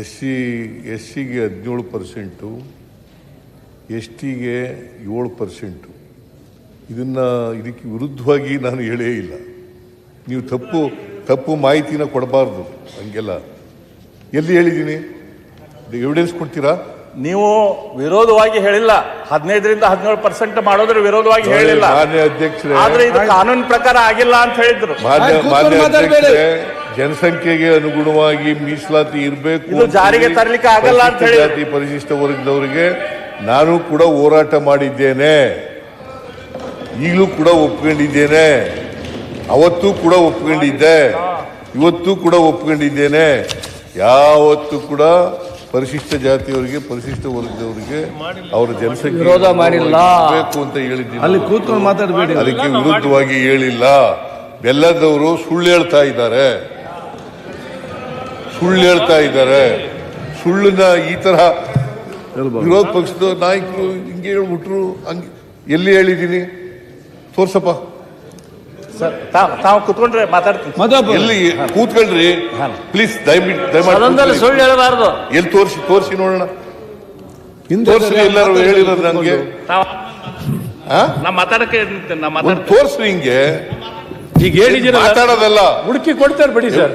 S C S ಸಿಗೆ ಹದಿನೇಳು percent S ಟಿಗೆ ಏಳು ಪರ್ಸೆಂಟು. ಇದನ್ನು ಇದಕ್ಕೆ ವಿರುದ್ಧವಾಗಿ ನಾನು ಹೇಳೇ ಇಲ್ಲ. ನೀವು ತಪ್ಪು ತಪ್ಪು ಮಾಹಿತಿನ ಕೊಡಬಾರ್ದು ಹಂಗೆಲ್ಲ. ಎಲ್ಲಿ ಹೇಳಿದ್ದೀನಿ? ಎವಿಡೆನ್ಸ್ ಕೊಡ್ತೀರಾ? ನೀವು ವಿರೋಧವಾಗಿ ಹೇಳಿಲ್ಲ. ಹದಿನೈದರಿಂದ ಹದಿನೇಳು ಪರ್ಸೆಂಟ್ ಮಾಡೋದ್ರ ವಿರೋಧವಾಗಿ ಹೇಳಿಲ್ಲ. ಆದ್ರೆ ಇದು ಕಾನೂನು ಪ್ರಕಾರ ಆಗಿಲ್ಲ ಅಂತ ಹೇಳಿದ್ರು. ಜನಸಂಖ್ಯೆಗೆ ಅನುಗುಣವಾಗಿ ಮೀಸಲಾತಿ ಇರಬೇಕು ಇದು ಜಾರಿಗೆ ತರಲಿಕ್ಕೆ ಆಗಲ್ಲ ಅಂತ ಹೇಳಿ- ಜಾತಿ ಪರಿಶಿಷ್ಟ ವರ್ಗದವರಿಗೆ ನಾನು ಕೂಡ ಹೋರಾಟ ಮಾಡಿದ್ದೇನೆ. ಈಗಲೂ ಕೂಡ ಒಪ್ಕೊಂಡಿದ್ದೇನೆ. ಅವತ್ತು ಕೂಡ ಒಪ್ಕೊಂಡಿದ್ದೆ. ಇವತ್ತು ಕೂಡ ಒಪ್ಕೊಂಡಿದ್ದೇನೆ. ಯಾವತ್ತು ಕೂಡ ಪರಿಶಿಷ್ಟ ಜಾತಿಯವರಿಗೆ ಪರಿಶಿಷ್ಟ ವರ್ಗದವರಿಗೆ ಅವರ ಜನಸಂಖ್ಯೆ ವಿರೋಧ ಮಾಡಿಲ್ಲ. ಬೇಕು ಅಂತ ಹೇಳಿದ್ದೀನಿ. ಅಲ್ಲಿ ಕೂತ್ಕೊಂಡು ಮಾತಾಡಬೇಡಿ. ಅದಕ್ಕೆ ವಿರುದ್ಧವಾಗಿ ಹೇಳಿಲ್ಲ. ಬೆಲ್ಲದವರು ಸುಳ್ಳು ಹೇಳ್ತಾ ಇದ್ದಾರೆ. ಸುಳ್ಳು ಹೇಳ್ತಾ ಇದ್ದಾರೆ. ಸುಳ್ಳನ್ನ ಈ ತರ ವಿರೋಧ ಪಕ್ಷದ ನಾಯಕರು ಹಿಂಗೆ ಹೇಳ್ಬಿಟ್ರು ಹಂಗೆ. ಎಲ್ಲಿ ಹೇಳಿದ್ದೀನಿ? ತೋರ್ಸಪ್ಪ. ಸರ್ ತಾವ್ ತಾವು ಕೂತ್ಕೊಂಡ್ರೆ ಮಾತಾಡ್ತೀನಿ. ಎಲ್ಲಿ ಕೂತ್ಕೊಳ್ರಿ. ಪ್ಲೀಸ್ ದಯವಿಟ್ಟು ದಯಮಾಡಿ ಸುಳ್ಳು ಹೇಳಬಾರ್ದು. ಎಲ್ಲಿ ತೋರಿಸಿ ತೋರಿಸಿ ನೋಡೋಣ. ಹಿಂದೆ ತೋರಿಸಿ ಎಲ್ಲರೂ ಹೇಳಿರೋದು ನನಗೆ ಮಾತಾಡಕ್ಕೆ ತೋರಿಸ್ರಿ ಹಿಂಗೆ. ಈಗ ಹೇಳಿದಿರಲ್ಲ ಮಾತಾಡೋದಲ್ಲ. ಹುಡುಕಿ ಕೊಡ್ತಾರೆ ಬಿಡಿ ಸರ್.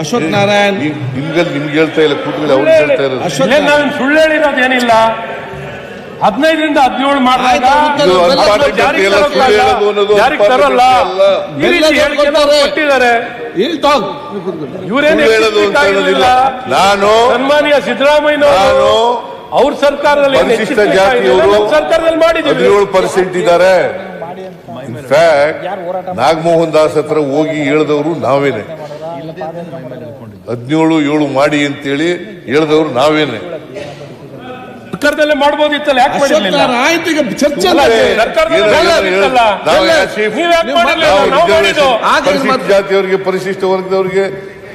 ಅಶ್ವಥ್ ನಾರಾಯಣ್. ನಿಮ್ಗೆ ನಿಮ್ಗೆ ಹೇಳ್ತಾ ಇಲ್ಲ ಕೂತ್ಕೊಳ್ಳಿ ಅವ್ರು ಹೇಳ್ತಾ ಇರೋದು. ಅಶ್ವಥ್ ಇಲ್ಲೇ ನಾವು ಸುಳ್ಳು ಹೇಳಿರೋದು ಏನಿಲ್ಲ ಹದಿನೈದರಿಂದ ಹದಿನೇಳು ಮಾಡಿದಾಗ ಇದು ಅದನ್ನ ಅನುಪಾತ ಜಾರಿಗೆ ಎಲ್ಲ ಸುಳ್ಳು ತರೋಕ್ಕಲ್ಲ. ಹೇಳೋದು ಅನ್ನೋದು ಜಾರಿಗೆ ತರೋಲ್ಲ. ಅಲ್ಲ. ಈ ರೀತಿ ಹೇಳಿಕೆನ ಅವ್ರು ಕೊಟ್ಟಿದ್ದಾರೆ. ಇಲ್ಲಿ ಟಾಕ್ ನೀವು ಕೂತ್ಕೊಳ್ಳಿ. ಇವರೇನು ಸುಳ್ಳು ಹೇಳೋದು ಅಂತ ಹೇಳೋದಿಲ್ಲ ನಾನು ಸನ್ಮಾನ್ಯ ಸಿದ್ದರಾಮಯ್ಯ ನಾನು ಅವ್ರ ಸರ್ಕಾರದಲ್ಲಿ ಪರಿಶಿಷ್ಟ ಹೆಚ್ಚಿಸ್ಲಿಕ್ಕೆ ನಮ್ಮ ಸರ್ಕಾರದಲ್ಲಿ ಮಾಡಿದ್ದೀವಿ. ಹದಿನೇಳು ಪರ್ಸೆಂಟ್ ಇದ್ದಾರೆ. ಇನ್ಫ್ಯಾಕ್ಟ್ ನಾಗಮೋಹನ್ ದಾಸ್ ಹತ್ರ ಹೋಗಿ ಹೇಳಿದವರು ನಾವೇನೆ. ಹದಿನೇಳು ಏಳು ಮಾಡಿ ಅಂತೇಳಿ ಹೇಳಿದವರು ನಾವೇನೆ. ಸರ್ಕಾರದಲ್ಲೇ ಯಾಕೆ ಆಯ್ತು ಈಗ ಚರ್ಚೆ ಜಾತಿಯವರಿಗೆ ಪರಿಶಿಷ್ಟ ವರ್ಗದವರಿಗೆ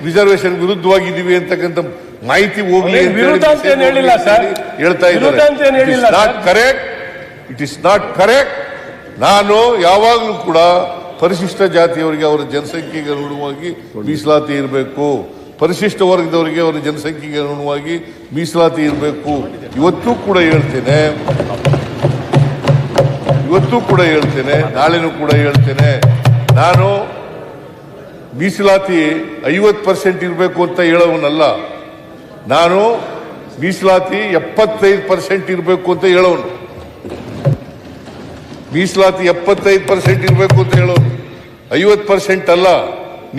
ರಿಸರ್ವೇಶನ್ ವಿರುದ್ಧವಾಗಿದ್ದೀವಿ ಅಂತಕ್ಕಂಥ ಮಾಹಿತಿ ಹೋಗ್ಲಿ ಏನ್ ಅಂತ ವಿರುದ್ಧ ಅಂತ ಏನ್ ಹೇಳಿಲ್ಲ ಸರ್. ಹೇಳ್ತಾ ಇದ್ದಾರೆ. ಅಂತ ಏನ್ ಹೇಳಿಲ್ಲ not sir. Correct it is not correct ನಾನು ಯಾವಾಗಲೂ ಕೂಡ ಪರಿಶಿಷ್ಟ ಜಾತಿಯವರಿಗೆ ಅವರ ಜನಸಂಖ್ಯೆಗೆ ಅನುಗುಣವಾಗಿ ಮೀಸಲಾತಿ ಇರಬೇಕು. ಪರಿಶಿಷ್ಟ ವರ್ಗದವರಿಗೆ ಅವರ ಜನಸಂಖ್ಯೆಗೆ ಅನುಗುಣವಾಗಿ ಮೀಸಲಾತಿ ಇರಬೇಕು. ಇವತ್ತು ಕೂಡ ಹೇಳ್ತೇನೆ. ಇವತ್ತು ಕೂಡ ಹೇಳ್ತೇನೆ. ನಾಳೆನೂ ಕೂಡ ಹೇಳ್ತೇನೆ. ನಾನು ಮೀಸಲಾತಿ ಐವತ್ತು ಪರ್ಸೆಂಟ್ ಇರಬೇಕು ಅಂತ ಹೇಳೋವನಲ್ಲ. ನಾನು ಮೀಸಲಾತಿ ಎಪ್ಪತ್ತೈದು ಪರ್ಸೆಂಟ್ ಇರಬೇಕು ಅಂತ ಹೇಳೋನು. ಮೀಸಲಾತಿ ಎಪ್ಪತ್ತೈದು ಪರ್ಸೆಂಟ್ ಇರಬೇಕು ಅಂತ ಹೇಳೋದು ಐವತ್ತು ಪರ್ಸೆಂಟ್ ಅಲ್ಲ.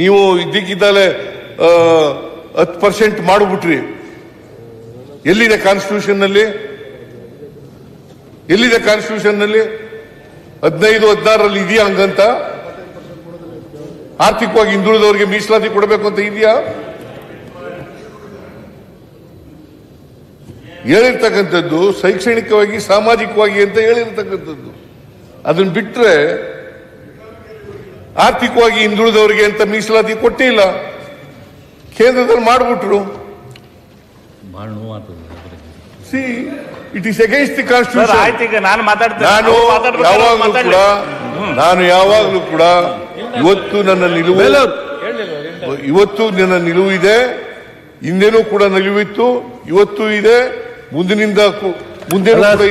ನೀವು ಇದ್ದಕ್ಕಿದ್ದಲೇ ಹತ್ತು ಪರ್ಸೆಂಟ್ ಮಾಡಿಬಿಟ್ರಿ. ಎಲ್ಲಿದೆ ಕಾನ್ಸ್ಟಿಟ್ಯೂಷನ್ನಲ್ಲಿ ಎಲ್ಲಿದೆ ಕಾನ್ಸ್ಟಿಟ್ಯೂಷನ್ನಲ್ಲಿ ಹದಿನೈದು, ಹದಿನಾರರಲ್ಲಿ ಇದೆಯಾ ಹಂಗಂತ? ಆರ್ಥಿಕವಾಗಿ ಹಿಂದುಳಿದವರಿಗೆ ಮೀಸಲಾತಿ ಕೊಡಬೇಕು ಅಂತ ಇದೆಯಾ? ಹೇಳಿರ್ತಕ್ಕಂಥದ್ದು ಶೈಕ್ಷಣಿಕವಾಗಿ, ಸಾಮಾಜಿಕವಾಗಿ ಅಂತ ಹೇಳಿರ್ತಕ್ಕಂಥದ್ದು. ಅದನ್ನ ಬಿಟ್ರೆ ಆರ್ಥಿಕವಾಗಿ ಹಿಂದುಳಿದವರಿಗೆ ಅಂತ ಮೀಸಲಾತಿ ಕೊಟ್ಟೇ ಇಲ್ಲ. ಕೇಂದ್ರದಲ್ಲಿ ಮಾಡಿಬಿಟ್ರು. See it is against the constitution ಆಯ್ತು ಈಗ ನಾನು ಮಾತಾಡ್ತೇನೆ. ನಾನು ಅವ್ರು ಯಾವಾಗಲೂ ಕೂಡ ನಾನು ಯಾವಾಗಲೂ ಕೂಡ ಇವತ್ತು ನನ್ನ ನಿಲುವು ಇವತ್ತು ನನ್ನ ನಿಲುವು ಇದೆ ಹಿಂದೆನೂ ಕೂಡ ನಿಲುವಿತ್ತು ಇವತ್ತು ಇದೆ ಮುಂದಿನಿಂದ ಕೂಡ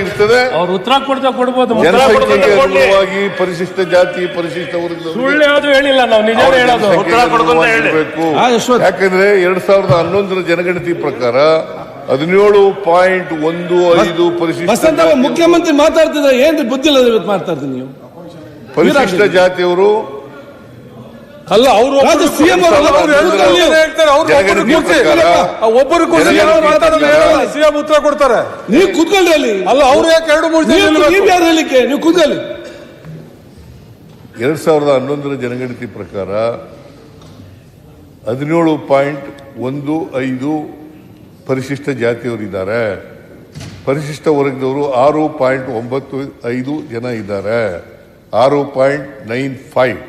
ಇರ್ತದೆ. ಅವ್ರು ಉತ್ತರ ಕೊಡ್ತಾ ಕೊಡ್ಬೋದು ಜನಸಂಖ್ಯೆಗೆ ಅನುಗುಣವಾಗಿ ಪರಿಶಿಷ್ಟ ಜಾತಿ ಪರಿಶಿಷ್ಟ ವರ್ಗ ಸುಳ್ಳು ಯಾವ್ದು ಹೇಳಿಲ್ಲ ನಾವು ನಿಜ ಹೇಳೋದು. ಉತ್ತರ ಕೊಡ್ಕೊಂತ. ಯಾಕಂದ್ರೆ ಎರಡ್ ಸಾವಿರದ ಹನ್ನೊಂದರ ಜನಗಣತಿ ಪ್ರಕಾರ ಹದಿನೇಳು ಪಾಯಿಂಟ್ ಒಂದು ಐದು ಪರಿಶಿಷ್ಟ ಮುಖ್ಯಮಂತ್ರಿ ಮಾತಾಡ್ತಿದ್ರೆ ಏನ್ರಿ ಬುದ್ಧಿಲ್ಲ ಇವತ್ತು ಮಾತಾಡ್ತೀನಿ ನೀವು? ಪರಿಶಿಷ್ಟ ಜಾತಿಯವರು ಅಲ್ಲ ಅವರು ಸಿಎಂ ಅವರು ಅವ್ರು ಹೇಳ್ತಾರೆ, ಜನಗಣತಿ ಪ್ರಕಾರ ಒಬ್ಬರು ಸಿಎಂ ಉತ್ತರ ಕೊಡ್ತಾರೆ. ನೀವು ಕೂತ್ಕೊಳ್ರಿ ಅಲ್ಲಿ. ಅಲ್ಲ ಅವ್ರು ಯಾಕೆ ಎರಡು ಮೂರು ನೀವು ಯಾರು ನೀವು ಕೂತ್ಕೊಳ್ಳಿ. ಎರಡ್ ಸಾವಿರದ ಹನ್ನೊಂದರ ಜನಗಣತಿ ಪ್ರಕಾರ ಹದಿನೇಳು ಪಾಯಿಂಟ್ ಒಂದು ಐದು ಪರಿಶಿಷ್ಟ ಜಾತಿಯವರಿದ್ದಾರೆ ಪರಿಶಿಷ್ಟ ವರ್ಗದವರು ಆರು ಪಾಯಿಂಟ್ ಒಂಬತ್ತು ಐದು ಜನ ಇದ್ದಾರೆ. ಆರು ಪಾಯಿಂಟ್ ನೈನ್ ಫೈವ್.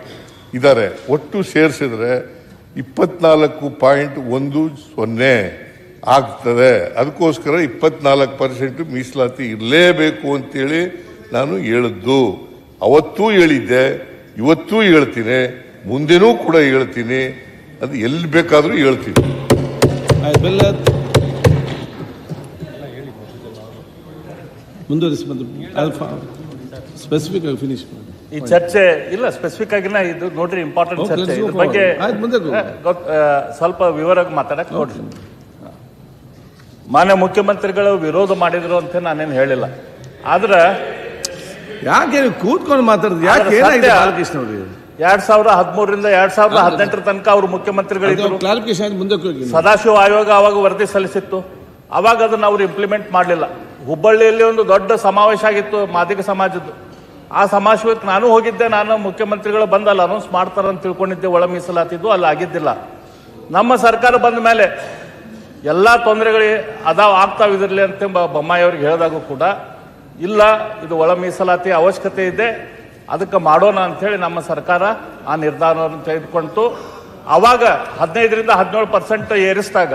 ಇದ್ದಾರೆ ಒಟ್ಟು ಸೇರಿಸಿದ್ರೆ ಇಪ್ಪತ್ನಾಲ್ಕು ಪಾಯಿಂಟ್ ಒಂದು ಸೊನ್ನೆ ಆಗ್ತದೆ. ಅದಕ್ಕೋಸ್ಕರ ಇಪ್ಪತ್ನಾಲ್ಕು ಪರ್ಸೆಂಟ್ ಮೀಸಲಾತಿ ಇರಲೇಬೇಕು ಅಂತೇಳಿ ನಾನು ಹೇಳಿದ್ದು. ಅವತ್ತೂ ಹೇಳಿದ್ದೆ, ಇವತ್ತೂ ಹೇಳ್ತೀನಿ, ಮುಂದೆನೂ ಕೂಡ ಹೇಳ್ತೀನಿ. ಅದು ಎಲ್ಲಿ ಬೇಕಾದರೂ ಹೇಳ್ತೀನಿ. ಮುಂದುವರಿಸಿ ಸ್ಪೆಸಿಫಿಕ್ ಆಗಿ ಫಿನಿಶ್ ಮಾಡಿ. ಈ ಚರ್ಚೆ ಇಲ್ಲ ಸ್ಪೆಸಿಫಿಕ್ ಆಗಿ ಇದು ನೋಡ್ರಿ ಇಂಪಾರ್ಟೆಂಟ್ ಚರ್ಚೆ. ಇದ್ರ ಬಗ್ಗೆ ಸ್ವಲ್ಪ ವಿವರವಾಗಿ ಮಾತಾಡಕ್ ನೋಡ್ರಿ. ಮಾನ್ಯ ಮುಖ್ಯಮಂತ್ರಿಗಳು ವಿರೋಧ ಮಾಡಿದ್ರು ಅಂತ ನಾನೇನು ಹೇಳಿಲ್ಲ. ಆದ್ರೆ ಯಾಕೆ ಕೂತ್ಕೊಂಡು ಮಾತಾಡಿದ್ರು ಯಾಕೆ ಬಾಲಕೃಷ್ಣ ಎರಡ್ ಸಾವಿರದ ಹದಿಮೂರರಿಂದ ಎರಡ್ ಸಾವಿರದ ಹದಿನೆಂಟರ ತನಕ ಅವರು ಮುಖ್ಯಮಂತ್ರಿಗಳಿದ್ರು ಸದಾಶಿವ ಆಯೋಗ ಅವಾಗ ವರದಿ ಸಲ್ಲಿಸಿತ್ತು. ಅವಾಗ ಅದನ್ನ ಅವರು ಇಂಪ್ಲಿಮೆಂಟ್ ಮಾಡಲಿಲ್ಲ. ಹುಬ್ಬಳ್ಳಿಯಲ್ಲಿ ಒಂದು ದೊಡ್ಡ ಸಮಾವೇಶ ಆಗಿತ್ತು ಮಾದಿಗ ಸಮಾಜದ್ದು. ಆ ಸಮಾವೇಶಕ್ಕೆ ನಾನು ಹೋಗಿದ್ದೆ ನಾನು ಮುಖ್ಯಮಂತ್ರಿಗಳು ಬಂದಲ್ಲ ಅನೌನ್ಸ್ ಮಾಡ್ತಾರಂತ ತಿಳ್ಕೊಂಡಿದ್ದೆ ಒಳ ಮೀಸಲಾತಿದ್ದು ಅಲ್ಲಿ ಆಗಿದ್ದಿಲ್ಲ. ನಮ್ಮ ಸರ್ಕಾರ ಬಂದ ಮೇಲೆ ಎಲ್ಲ ತೊಂದರೆಗಳು ಅದಾವ ಆಗ್ತಾವ ಇದರಲ್ಲಿ ಅಂತ ಬೊಮ್ಮಾಯಿ ಅವ್ರಿಗೆ ಹೇಳಿದಾಗೂ ಕೂಡ ಇಲ್ಲ ಇದು ಒಳ ಮೀಸಲಾತಿ ಅವಶ್ಯಕತೆ ಇದೆ ಅದಕ್ಕೆ ಮಾಡೋಣ ಅಂತೇಳಿ ನಮ್ಮ ಸರ್ಕಾರ ಆ ನಿರ್ಧಾರವನ್ನು ತೆಗೆದುಕೊಂತು. ಅವಾಗ ಹದಿನೈದರಿಂದ ಹದಿನೇಳು ಪರ್ಸೆಂಟ್ ಏರಿಸಿದಾಗ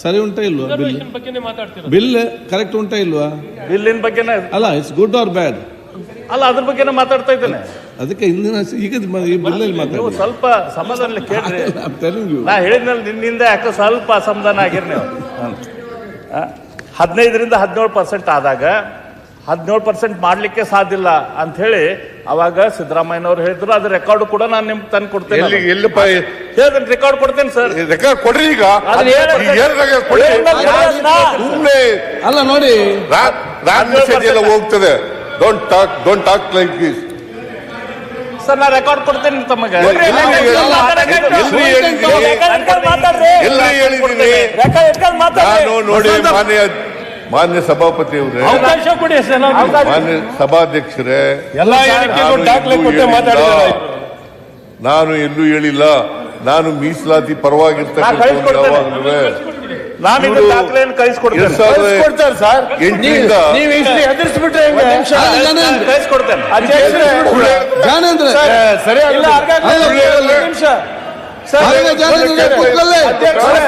ಸರಿ ಉಂಟಾ ಇಲ್ವಾ ಬಿಲ್? ಬಿಲ್ ಕರೆಕ್ಟ್ ಉಂಟಾ ಇಲ್ವಾ? ಬಿಲ್ಲಿನ ಬಗ್ಗೆನೇ ಅಲ್ಲ ಇಟ್ಸ್ ಗುಡ್ ಆರ್ ಬ್ಯಾಡ್ ಅಲ್ಲ ಅದ್ರ ಬಗ್ಗೆನೇ ಮಾತಾಡ್ತಾ ಇದ್ದೇನೆ. ಅದಕ್ಕೆ ಇಂದಿನ ಈಗ ಈ ಬಿಲ್ಲಲ್ಲಿ ನೀವು ಮಾತಾಡಿ. ಸ್ವಲ್ಪ ಸಮಾಧಾನ ಕೇಳ್ರಿ. ನಾ ಹೇಳಿದ್ಮೇಲೆ ನಿನ್ನಿಂದ ಯಾಕೆ ಸ್ವಲ್ಪ ಅಸಮಾಧಾನ ಆಗಿರ್ ನೀವು? ಹದಿನೈದರಿಂದ ಹದಿನೇಳು ಪರ್ಸೆಂಟ್ ಆದಾಗ ಹದಿನೇಳು ಪರ್ಸೆಂಟ್ ಮಾಡ್ಲಿಕ್ಕೆ ಸಾಧ್ಯ ಇಲ್ಲ ಅಂತ ಹೇಳಿ ಅವಾಗ ಸಿದ್ದರಾಮಯ್ಯನವರು ಹೇಳಿದ್ರು. ಅದು ರೆಕಾರ್ಡ್ ಕೂಡ ನಾನು ನಿಮ್ಗೆ ತಂದು ಕೊಡ್ತೇನೆ ಎಲ್ಲಿ ಎಲ್ಲಿಪ್ಪ ಹೇಳ್ತೇನೆ ರೆಕಾರ್ಡ್ ಕೊಡ್ತೇನೆ ಸರ್ ರೆಕಾರ್ಡ್ ಕೊಡ್ರಿ ಈಗ. ಅದನ್ನ ಈಗ ಸುಮ್ನೆ ಅಲ್ಲ ನೋಡಿ. ಮೆಸೇಜ್ ಎಲ್ಲ ಹೋಗ್ತದೆ. Don't talk don't talk like this sir ನಾ ರೆಕಾರ್ಡ್ ಕೊಡ್ತೇನೆ ತಮಗೆ. ಎಲ್ಲಿ ಎಲ್ಲಿ ಹೇಳಿದ್ದೀನಿ ಎಲ್ಲಿ ನಾನು ನೋಡಿ ಮಾನ್ಯ ಮಾನ್ಯ ಸಭಾಪತಿ ಅವರೇ ಅವಕಾಶ ಕೊಡಿ ಸರ್ ಮಾನ್ಯ ಸಭಾಧ್ಯಕ್ಷರೇ ಎಲ್ಲ ಹೇಳಿಕೆಗೂ ನಾನು ದಾಖಲೆ ಎಲ್ಲೂ ಕೊಟ್ಟೆ ಹೇಳಿಲ್ಲ. ಮಾತಾಡಿದ್ದಾರೆ ನಾನು ಎಲ್ಲೂ ಹೇಳಿಲ್ಲ ನಾನು ಮೀಸಲಾತಿ ಪರವಾಗಿರ್ತಕ್ಕಂಥ ನಾನು ಇದು ಇವ್ರು ದಾಖಲೆಯನ್ನು ಕಳಿಸ್ಕೊಡ್ತೇನೆ ಸರ್ ಎಂಟರಿಂದ ಹೆದರ್ಸ್ಬಿಟ್ರೆ ಜ್ಞಾನೇಂದ್ರ. ಕಳಿಸ್ಕೊಡ್ತೇನೆ ಜ್ಞಾನೇಂದ್ರ ಸರಿ ಅಲ್ಲ, ನಿಮಿಷ ಹಾಗಾದ್ರೆ ಜ್ಞಾನೇಂದ್ರ ಕೂತ್ಕೊಳ್ಳಿ. ಅಧ್ಯಕ್ಷರೇ,